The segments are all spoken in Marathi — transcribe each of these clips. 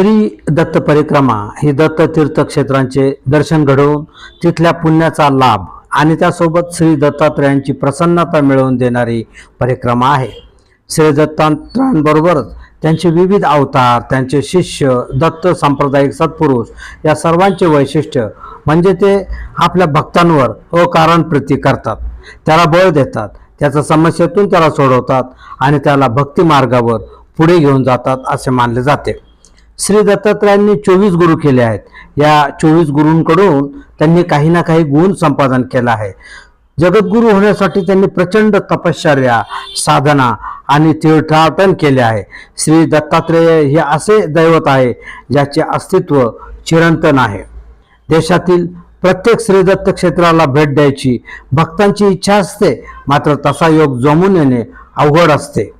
श्री दत्त परिक्रमा ही दत्त तीर्थक्षेत्रांचे दर्शन घडवून तिथल्या पुण्याचा लाभ आणि त्यासोबत श्री दत्तात्रयांची प्रसन्नता मिळवून देणारी परिक्रमा आहे. श्री दत्तात्रयांबरोबरच त्यांचे विविध अवतार त्यांचे शिष्य दत्त सांप्रदायिक सत्पुरुष या सर्वांचे वैशिष्ट्य म्हणजे ते आपल्या भक्तांवर अकारण प्रीती करतात. त्याला बळ देतात त्याच्या समस्येतून त्याला सोडवतात आणि त्याला भक्ती मार्गावर पुढे घेऊन जातात असे मानले जाते. श्री दत्तात्रयांनी चोवीस गुरु केले आहेत. या चोवीस गुरूंकडून त्यांनी काही ना काही गुण संपादन केला आहे. जगद्गुरू होण्यासाठी त्यांनी प्रचंड तपश्चर्या साधना आणि तीर्थाटन केले आहे. श्री दत्तात्रेय हे असे दैवत आहे ज्याचे अस्तित्व चिरंतन आहे. देशातील प्रत्येक श्रीदत्त क्षेत्राला भेट द्यायची भक्तांची इच्छा असते मात्र तसा योग जमून येणे अवघड असते.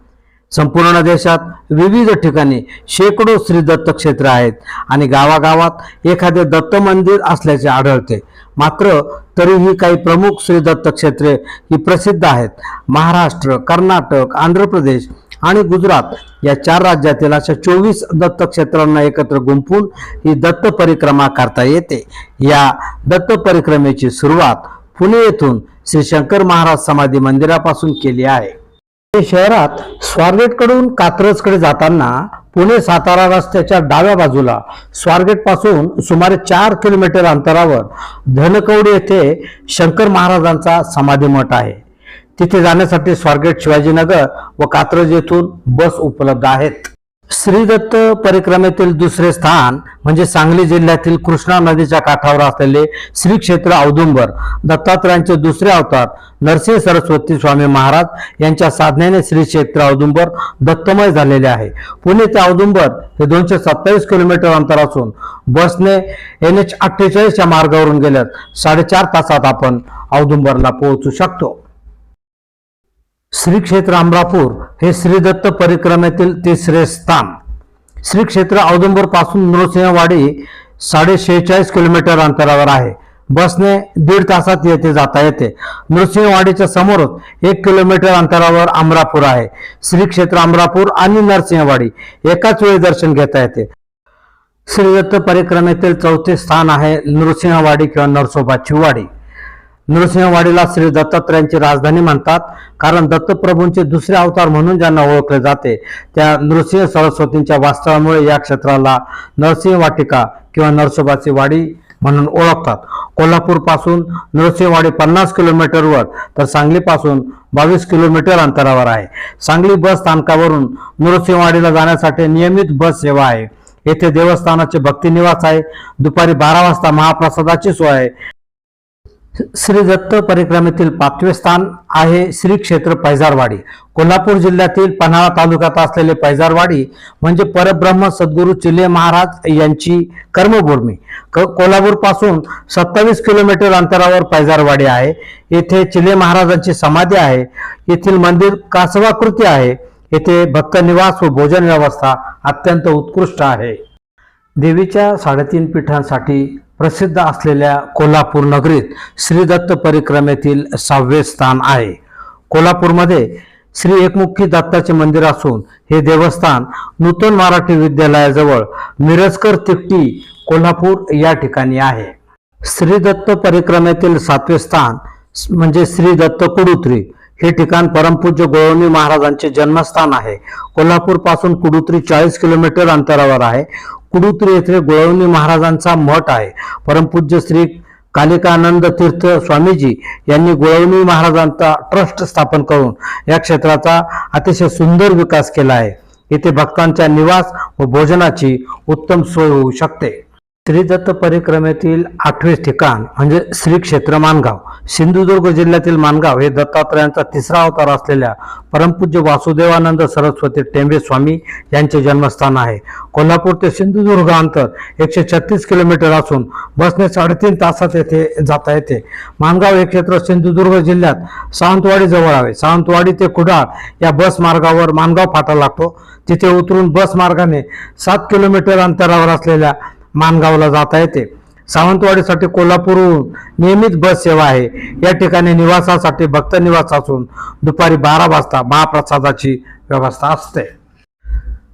संपूर्ण देशात विविध ठिकाणी शेकडो श्री दत्त क्षेत्र आहेत आणि गावागावात एखादे दत्त मंदिर असल्याचे आढळते. मात्र तरीही काही प्रमुख श्री दत्त क्षेत्रे ही प्रसिद्ध आहेत. महाराष्ट्र कर्नाटक आंध्र प्रदेश आणि गुजरात या चार राज्यातील अशा चोवीस दत्त क्षेत्रांना एकत्र गुंपून ही दत्त परिक्रमा करता येते. या दत्त परिक्रमेची सुरुवात पुणे येथून श्री शंकर महाराज समाधी मंदिरापासून केली आहे. शहरात स्वारगेटकडून कात्रजकडे जाताना पुणे सातारा रस्त्याच्या डाव्या बाजूला स्वारगेटपासून सुमारे चार किलोमीटर अंतरावर धनकवडी येथे शंकर महाराजांचा समाधी मठ आहे. तिथे जाण्यासाठी स्वारगेट शिवाजीनगर व कात्रज येथून बस उपलब्ध आहेत. श्रीदत्त परिक्रमेतील दुसरे स्थान म्हणजे सांगली जिल्ह्यातील कृष्णा नदीच्या काठावर असलेले श्री क्षेत्र औदुंबर दत्तात्रयांचे दुसरे अवतार नरसिंह सरस्वती स्वामी महाराज यांच्या साधनेने श्री क्षेत्र औदुंबर दत्तमय झालेले आहे. पुणे ते औदुंबर हे दोनशे सत्तावीस किलोमीटर अंतर असून बसने एन एच अठ्ठेचाळीस या मार्गावरून गेल्यास साडेचार तासात आपण औदुंबरला पोहोचू शकतो. श्री क्षेत्र अमरापूर हे श्रीदत्त परिक्रमेतील तिसरे स्थान. श्री क्षेत्र औदुंबरपासून नृसिंहवाडी साडे शेहेचाळीस किलोमीटर अंतरावर आहे. बसने दीड तासात येथे जाता येते. नृसिंहवाडीच्या समोरच एक किलोमीटर अंतरावर अमरापूर आहे. श्री क्षेत्र अमरापूर आणि नरसिंहवाडी एकाच वेळी दर्शन घेता येते. श्रीदत्त परिक्रमेतील चौथे स्थान आहे नृसिंहवाडी किंवा नरसोबाची वाडी नृसिंहवाडीला श्री दत्तात्रयांची राजधानी म्हणतात कारण दत्तप्रभूंचे दुसरे अवतार म्हणून ज्यांना ओळखले जाते त्या नृसिंह सरस्वतींच्या वास्तवामुळे या क्षेत्राला नरसिंह वाटिका किंवा नरसोबाची वाडी म्हणून ओळखतात. कोल्हापूरपासून नृसिंहवाडी पन्नास किलोमीटरवर तर सांगलीपासून बावीस किलोमीटर अंतरावर आहे. सांगली बस स्थानकावरून नृसिंहवाडीला जाण्यासाठी नियमित बस सेवा आहे. येथे देवस्थानाचे भक्तिनिवास आहे. दुपारी बारा वाजता महाप्रसादाची सोय आहे. श्री दत्त परिक्रमेतील पाचवे स्थान आहे श्री क्षेत्र पैजारवाडी. कोल्हापूर जिल्ह्यातील पन्हाळा तालुक्यात असलेले पैजारवाडी म्हणजे परब्रह्म सद्गुरू चिले महाराज यांची कर्मभूमी. कोल्हापूरपासून सत्तावीस किलोमीटर अंतरावर पैजारवाडी आहे. येथे चिले महाराजांची समाधी आहे. येथील मंदिर कासवाकृती आहे. येथे भक्त निवास व भोजन व्यवस्था अत्यंत उत्कृष्ट आहे. देवीच्या साडेतीन पीठांसाठी प्रसिद्ध असलेल्या कोल्हापूर नगरीत श्री दत्त परिक्रमेतील सहावे स्थान आहे. कोल्हापूरमध्ये श्री एकमुखी दत्ताचे मंदिर असून हे देवस्थान नूतन मराठी विद्यालयाजवळ मिरजकर तिकटी कोल्हापूर या ठिकाणी आहे. श्री दत्त परिक्रमेतील सातवे स्थान म्हणजे श्री दत्त कुडुत्री. हे ठिकाण परमपूज्य गोळवणी महाराजांचे जन्मस्थान आहे. कोल्हापूरपासून कुडुत्री चाळीस किलोमीटर अंतरावर आहे. कुडुत्री येथे गोळवणी महाराजांचा मठ आहे. परमपूज्य श्री कालिकानंद तीर्थ स्वामीजी यांनी गोळवणी महाराजांचा ट्रस्ट स्थापन करून या क्षेत्राचा अतिशय सुंदर विकास केला आहे. येथे भक्तांच्या निवास व भोजनाची उत्तम सोय होऊ शकते. श्रीदत्त परिक्रमेतील आठवे ठिकाण म्हणजे श्री क्षेत्र मानगाव. सिंधुदुर्ग जिल्ह्यातील मानगाव हे दत्तात्रयांचा तिसरा अवतार असलेल्या परमपूज्य वासुदेवानंद सरस्वती टेंबे स्वामी यांचे जन्मस्थान आहे. कोल्हापूर ते सिंधुदुर्ग अंतर एकशे छत्तीस किलोमीटर असून बसने साडेतीन तासात येथे जाता येते. मानगाव हे क्षेत्र सिंधुदुर्ग जिल्ह्यात सावंतवाडी जवळ आहे. सावंतवाडी ते कुडाळ या बस मार्गावर मानगाव फाटा लागतो. तिथे उतरून बस मार्गाने सात किलोमीटर अंतरावर असलेल्या मानगावला जाता येते. सावंतवाडीसाठी कोल्हापूरहून नियमित बस सेवा आहे. या ठिकाणी निवासासाठी भक्त निवास असून दुपारी बारा वाजता महाप्रसादाची व्यवस्था असते.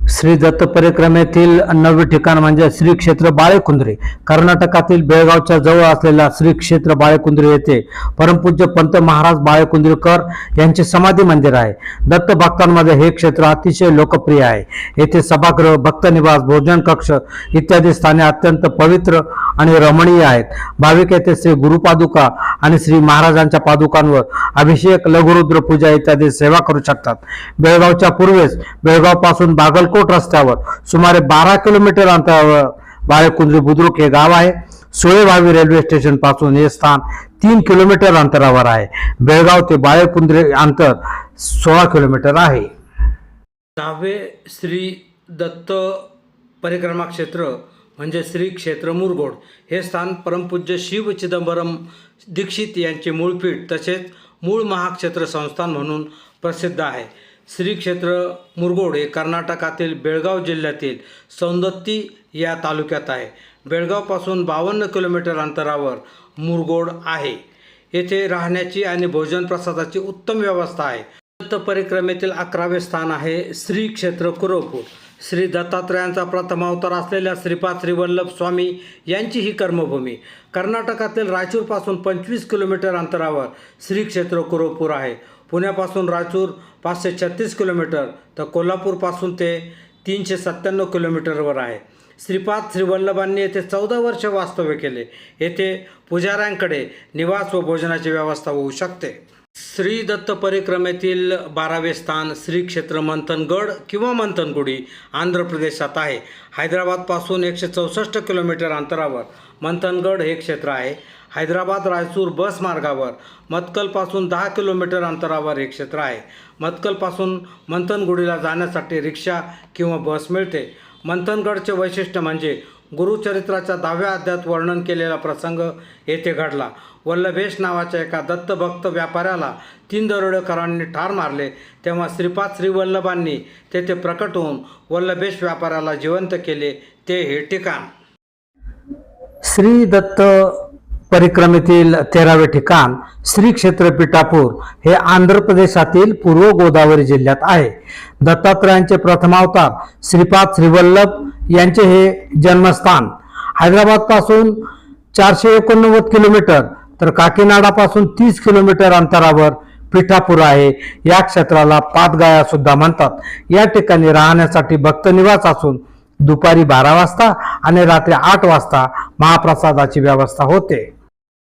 श्री दत्त परिक्रमेतील नववे ठिकाण म्हणजे श्री क्षेत्र बाळेकुंद्रे. कर्नाटकातील बेळगावच्या जवळ असलेल्या श्री क्षेत्र बाळेकुंद्रे येथे परमपूज्य पंत महाराज बाळेकुंद्रेकर यांचे समाधी मंदिर आहे. दत्त भक्तांमध्ये हे क्षेत्र अतिशय लोकप्रिय आहे. येथे सभागृह भक्तनिवास भोजन कक्ष इत्यादी स्थाने अत्यंत पवित्र आणि रमणीय आहेत. भाविक येथे श्री गुरुपादुका आणि श्री महाराजांच्या पादुकांवर अभिषेक लघुरुद्र पूजा इत्यादी सेवा करू शकतात. बेळगावच्या पूर्वेस बेळगावपासून बागलकोट रस्त्यावर सुमारे बारा किलोमीटर अंतरावर बाळेकुंद्री बुद्रुक हे गाव आहे. सुळेभावी रेल्वे स्टेशनपासून हे स्थान तीन किलोमीटर अंतरावर आहे. बेळगाव ते बाळेकुंद्रे अंतर सोळा किलोमीटर आहे. दहावे श्री दत्त परिक्रमा क्षेत्र म्हणजे श्री क्षेत्र मुरगोड हे स्थान परमपूज्य शिव चिदंबरम दीक्षित यांचे मूळपीठ तसेच मूळ महाक्षेत्र संस्थान म्हणून प्रसिद्ध आहे. श्री क्षेत्र मुरगोड हे कर्नाटकातील बेळगाव जिल्ह्यातील सौंदत्ती या तालुक्यात आहे. बेळगावपासून बावन्न किलोमीटर अंतरावर मुरगोड आहे. येथे राहण्याची आणि भोजन प्रसादाची उत्तम व्यवस्था आहे. दत्त परिक्रमेतील अकरावे स्थान आहे श्री क्षेत्र कुरवपूर. श्री दत्तात्रयांचा प्रथम अवतार असलेल्या श्रीपाद श्रीवल्लभ स्वामी यांची ही कर्मभूमी. कर्नाटकातील रायचूरपासून पंचवीस किलोमीटर अंतरावर श्री क्षेत्र कुरवपूर आहे. पुण्यापासून रायचूर पाचशे छत्तीस किलोमीटर तर कोल्हापूरपासून ते तीनशे सत्त्याण्णव किलोमीटरवर आहे. श्रीपाद श्रीवल्लभांनी येथे चौदा वर्ष वास्तव्य केले. येथे पुजाऱ्यांकडे निवास व भोजनाची व्यवस्था होऊ शकते. श्री दत्त परिक्रमेतील बारावे स्थान श्री क्षेत्र मंथनगड किंवा मंथनगुडी आंध्र प्रदेशात आहे. हैदराबादपासून एकशे चौसष्ट किलोमीटर अंतरावर मंथनगड हे क्षेत्र आहे. हैदराबाद रायचूर बस मार्गावर. मतकलपासून दहा किलोमीटर अंतरावर हे क्षेत्र आहे. मतकलपासून मंथनगुडीला जाण्यासाठी रिक्षा किंवा बस मिळते. मंथनगडचे वैशिष्ट्य म्हणजे गुरुचरित्राच्या दहाव्या अध्यात वर्णन केलेला प्रसंग येथे घडला. वल्लभेश नावाच्या एका दत्तभक्त व्यापाऱ्याला तीन दरोडेकरांनी ठार मारले. तेव्हा श्रीपाद श्रीवल्लभांनी तेथे प्रकट होऊन वल्लभेश व्यापाऱ्याला जिवंत केले. ते हे ठिकाण. श्री दत्त परिक्रमेतील तेरावे ठिकाण श्री क्षेत्र पिठापूर हे आंध्र प्रदेशातील पूर्व गोदावरी जिल्ह्यात आहे. दत्तात्रयांचे प्रथमावतार श्रीपाद श्रीवल्लभ यांचे हे जन्मस्थान. हैदराबादपासून चारशे एकोणनव्वद किलोमीटर तर काकीनाडापासून तीस किलोमीटर अंतरावर पिठापूर आहे. या क्षेत्राला पातगाया सुद्धा म्हणतात. या ठिकाणी राहण्यासाठी भक्त निवास असून दुपारी बारा वाजता आणि रात्री आठ वाजता महाप्रसादाची व्यवस्था होते.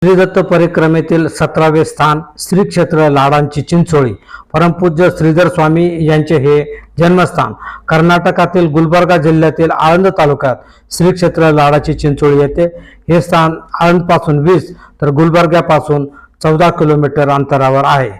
श्री दत्त परिक्रमेतील सतरावे स्थान श्री क्षेत्र लाडांची चिंचोळी. परमपूज्य श्रीधर स्वामी यांचे हे जन्मस्थान. कर्नाटकातील गुलबर्गा जिल्ह्यातील आळंद तालुक्यात श्री क्षेत्र लाडाची चिंचोळी येते. हे स्थान आळंदपासून वीस तर गुलबर्ग्यापासून चौदा किलोमीटर अंतरावर आहे.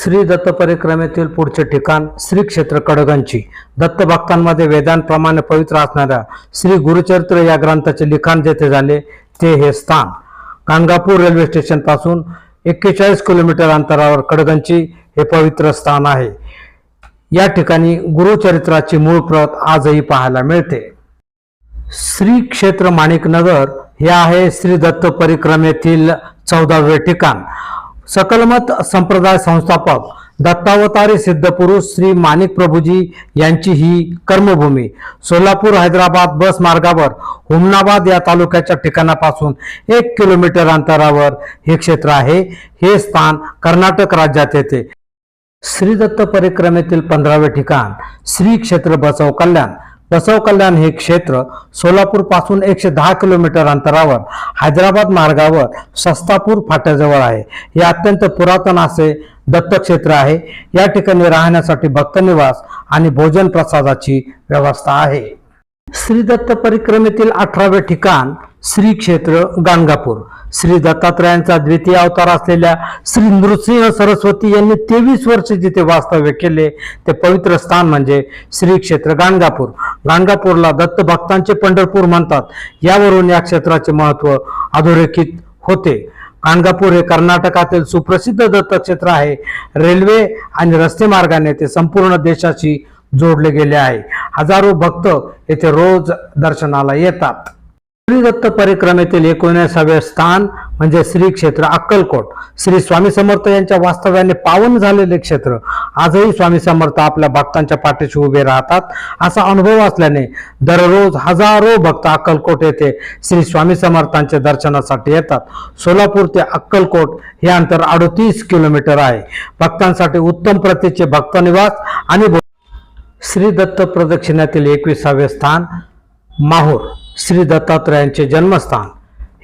श्री दत्त परिक्रमेतील पुढचे ठिकाण श्री क्षेत्र कडगंची. दत्त भक्तांमध्ये वेदांप्रमाणे पवित्र असणाऱ्या श्री गुरुचरित्र या ग्रंथाचे लिखाण जेथे झाले ते हे स्थान. गाणगापूर रेल्वे स्टेशनपासून एक्केचाळीस किलोमीटर अंतरावर कडगंची हे पवित्र स्थान आहे. या ठिकाणी गुरुचरित्राची मूळ प्रत आजही पाहायला मिळते. श्री क्षेत्र माणिकनगर हे आहे श्री दत्त परिक्रमेतील चौदावे ठिकाण. सकलमत संप्रदाय संस्थापक दत्तावतारी सिद्धपुरुष श्री माणिक प्रभूजी यांची ही कर्मभूमी. सोलापूर हैदराबाद बस मार्गावर हुमनाबाद या तालुक्याच्या ठिकाणापासून एक किलोमीटर अंतरावर हे क्षेत्र आहे. हे स्थान कर्नाटक राज्यात येते. श्री दत्त परिक्रमेतील पंधरावे ठिकाण श्री क्षेत्र बसव कल्याण. बसव कल्याण हे क्षेत्र सोलापूरपासून एकशे दहा किलोमीटर अंतरावर हैदराबाद मार्गावर सस्तापूर फाट्याजवळ आहे. हे अत्यंत पुरातन असे दत्तक्षेत्र आहे. या ठिकाणी राहण्यासाठी भक्तनिवास आणि भोजन प्रसादाची व्यवस्था आहे. श्री दत्त परिक्रमेतील अठरावे ठिकाण श्री क्षेत्र गाणगापूर. श्री दत्तात्रयांचा द्वितीय अवतार असलेल्या श्री नृसिंह सरस्वती यांनी तेवीस वर्ष जिथे वास्तव्य केले ते पवित्र स्थान म्हणजे श्री क्षेत्र गाणगापूर. गाणगापूरला दत्त भक्तांचे पंढरपूर म्हणतात. यावरून या क्षेत्राचे महत्त्व अधोरेखित होते. गाणगापूर हे कर्नाटकातील सुप्रसिद्ध दत्तक्षेत्र आहे. रेल्वे आणि रस्ते मार्गाने ते संपूर्ण देशाशी जोडले गेले आहे. हजारो भक्त येथे रोज दर्शनाला येतात. श्री दत्त परिक्रमेतील एकोणीसावे स्थान म्हणजे श्री क्षेत्र अक्कलकोट. श्री स्वामी समर्थ यांच्या वास्तव्याने पावन झालेले क्षेत्र. आजही स्वामी समर्थ आपल्या भक्तांच्या पाठीशी उभे राहतात. असा अनुभव असल्याने दररोज हजारो भक्त अक्कलकोट येथे श्री स्वामी समर्थांच्या दर्शनासाठी येतात. सोलापूर ते अक्कलकोट हे अंतर अडतीस किलोमीटर आहे. भक्तांसाठी उत्तम प्रतीचे भक्तनिवास आणि श्री दत्त प्रदक्षिणातील एकविसावे स्थान माहूर श्री दत्तात्रयांचे जन्मस्थान.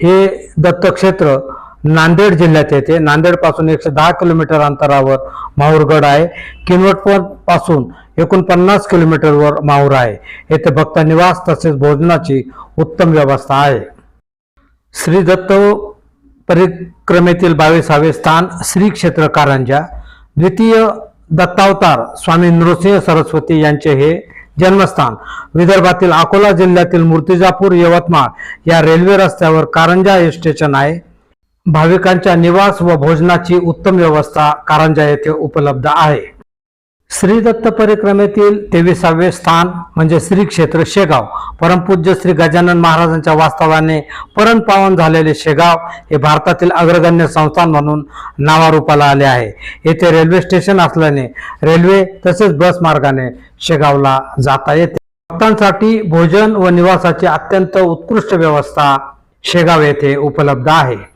हे दत्तक्षेत्र नांदेड जिल्ह्यात येते. नांदेडपासून एकशे दहा किलोमीटर अंतरावर माहूरगड आहे. किनवटपासून एकोणपन्नास किलोमीटरवर माहूर आहे. येथे भक्त निवास तसेच भोजनाची उत्तम व्यवस्था आहे. श्री दत्त परिक्रमेतील बावीसावे स्थान श्री क्षेत्र कारंजा. द्वितीय दत्तावतार स्वामी नृसिंह सरस्वती यांचे हे जन्मस्थान. विदर्भातील अकोला जिल्ह्यातील मूर्तिजापूर यवतमाळ या रेल्वे रस्त्यावर कारंजा हे स्टेशन आहे. भाविकांच्या निवास व भोजनाची उत्तम व्यवस्था कारंजा येथे उपलब्ध आहे. श्री दत्त परिक्रमेतील तेविसावे स्थान म्हणजे श्री क्षेत्र शेगाव. परमपूज्य श्री गजानन महाराजांच्या वास्तवाने परमपावन झालेले शेगाव हे भारतातील अग्रगण्य संस्थान म्हणून नावारूपाला आले आहे. येथे रेल्वे स्टेशन असल्याने रेल्वे तसेच बस मार्गाने शेगावला जाता येते. भक्तांसाठी भोजन व निवासाची अत्यंत उत्कृष्ट व्यवस्था शेगाव येथे उपलब्ध आहे.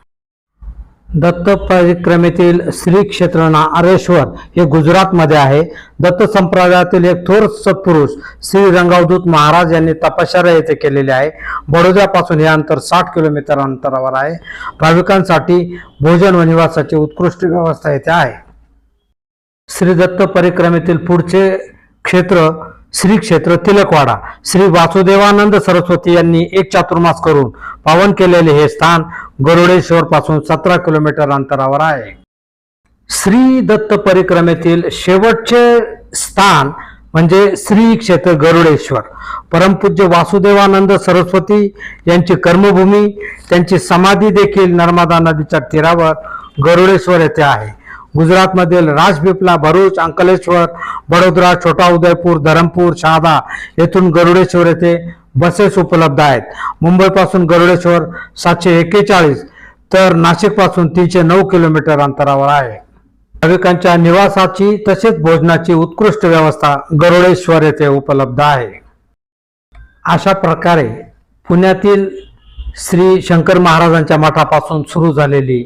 दत्त परिक्रमेतील श्री क्षेत्र नारेश्वर हे गुजरातमध्ये आहे. दत्त संप्रदायातील एक थोर सत्पुरुष श्री रंगावधूत महाराज यांनी तपश्चर्या येथे केलेले आहे. बडोद्यापासून हे अंतर साठ किलोमीटर अंतरावर आहे. भाविकांसाठी भोजन व निवासाची उत्कृष्ट व्यवस्था येथे आहे. श्री दत्त परिक्रमेतील पुढचे क्षेत्र श्री क्षेत्र तिलकवाडा. श्री वासुदेवानंद सरस्वती यांनी एक चातुर्मास करून पावन केलेले हे स्थान गरुडेश्वर पासून सतरा किलोमीटर अंतरावर आहे. श्री दत्त परिक्रमेतील शेवटचे स्थान म्हणजे श्री क्षेत्र गरुडेश्वर. परमपूज्य वासुदेवानंद सरस्वती यांची कर्मभूमी त्यांची समाधी देखील नर्मदा नदीच्या तीरावर गरुडेश्वर येथे आहे. गुजरातमधील राजपिपला भरूच अंकलेश्वर बडोदरा छोटा उदयपूर धरमपूर शहादा येथून गरुडेश्वर येथे बसेस उपलब्ध आहेत. मुंबईपासून गरुडेश्वर सातशे एक्केचाळीस तर नाशिकपासून तीनशे नऊ किलोमीटर अंतरावर आहे. भाविकांच्या निवासाची तसेच भोजनाची उत्कृष्ट व्यवस्था गरुडेश्वर येथे उपलब्ध आहे. अशा प्रकारे पुण्यातील श्री शंकर महाराजांच्या मठापासून सुरू झालेली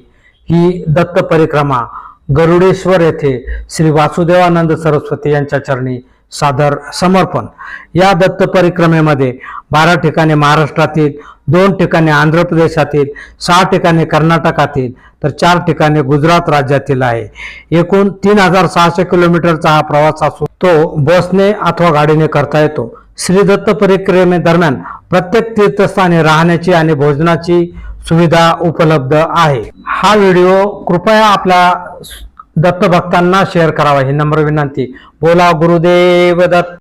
ही दत्त परिक्रमा गरुडेश्वर येथे श्री वासुदेवानंद सरस्वती यांच्या चरणी सादर समर्पण. या दत्त परिक्रमेमध्ये बारा ठिकाणी महाराष्ट्रातील दोन ठिकाणी आंध्र प्रदेशातील सहा ठिकाणी कर्नाटकातील तर चार ठिकाणी गुजरात राज्यातील आहे. एकूण तीन हजार सहाशे किलोमीटरचा हा प्रवास असून तो बसने अथवा गाडीने करता येतो. श्री दत्त परिक्रमेदरम्यान प्रत्येक तीर्थस्थानी राहण्याची आणि भोजनाची सुविधा उपलब्ध आहे. हा व्हिडिओ कृपया आपल्या दत्तभक्तांना शेअर करावा ही नम्र विनंती. बोला गुरुदेव दत्त.